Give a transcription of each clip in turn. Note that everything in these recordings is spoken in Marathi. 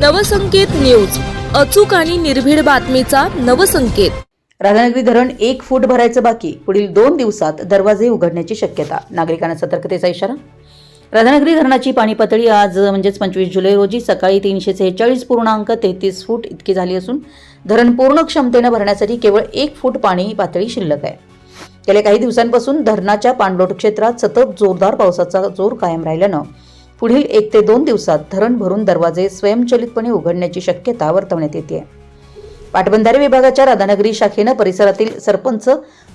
नवसंकेत न्यूज. अचूक आणि निर्भीड बातमीचा नवसंकेत. राधानगरी धरण एक फूट भरायचं बाकी. पुढील दोन दिवसात दरवाजे उघडण्याची शक्यता. नागरिकांना सतर्कतेचा इशारा. राधानगरी धरणाची पाणी पातळी आज म्हणजेच पंचवीस जुलै रोजी सकाळी तीनशे सेहेचाळीस पूर्णांक तेहतीस फूट इतकी झाली असून धरण पूर्ण क्षमतेनं भरण्यासाठी केवळ एक फूट पाणी पातळी शिल्लक आहे. गेल्या काही दिवसांपासून धरणाच्या पाणलोट क्षेत्रात सतत जोरदार पावसाचा जोर कायम राहिल्यानं पुढील एक ते दोन दिवसात धरण भरून दरवाजे स्वयंचलितपणे उघडण्याची शक्यता वर्तवण्यात येते. आहे पाटबंधारे विभागाच्या राधानगरी शाखेनं परिसरातील सरपंच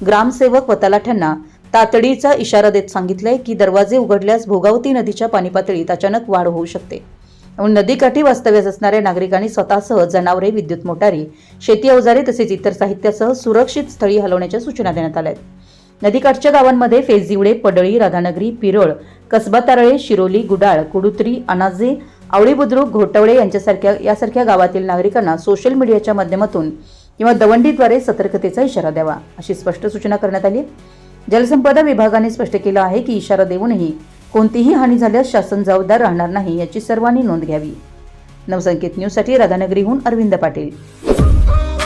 ग्रामसेवक व तलाठ्यांना तातडीचा इशारा देत सांगितलंय की दरवाजे उघडल्यास भोगावती नदीच्या पाणी पातळीत अचानक वाढ होऊ शकते. म्हणून नदीकाठी वास्तव्यास असणाऱ्या नागरिकांनी स्वतःसह जनावरे विद्युत मोटारी शेती अवजारे तसेच इतर साहित्यासह सुरक्षित स्थळी हलवण्याच्या सूचना देण्यात आल्या आहेत. नदीकाठच्या गावांमध्ये फेजिवडे पडळी राधानगरी पिरळ कसबा तारळे शिरोली गुडाळ कुडुत्री अनाजे आवळी बुद्रुक घोटवळे यांच्यासारख्या यासारख्या गावातील नागरिकांना सोशल मीडियाच्या माध्यमातून किंवा दवंडीद्वारे सतर्कतेचा इशारा द्यावा अशी स्पष्ट सूचना करण्यात आली जलसंपदा विभागाने स्पष्ट केलं आहे की इशारा देऊनही कोणतीही हानी झाल्यास शासन जबाबदार राहणार नाही याची सर्वांनी नोंद घ्यावी. नवसंकेत न्यूजसाठी राधानगरीहून अरविंद पाटील.